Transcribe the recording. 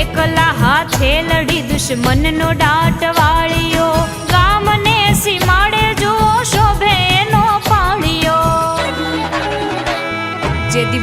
એકલા હાથે લડી દુશ્મનનો ડાટ વાળ્યો. ગામને સીમાડે જુઓ શોભે એનો જેથી જે દી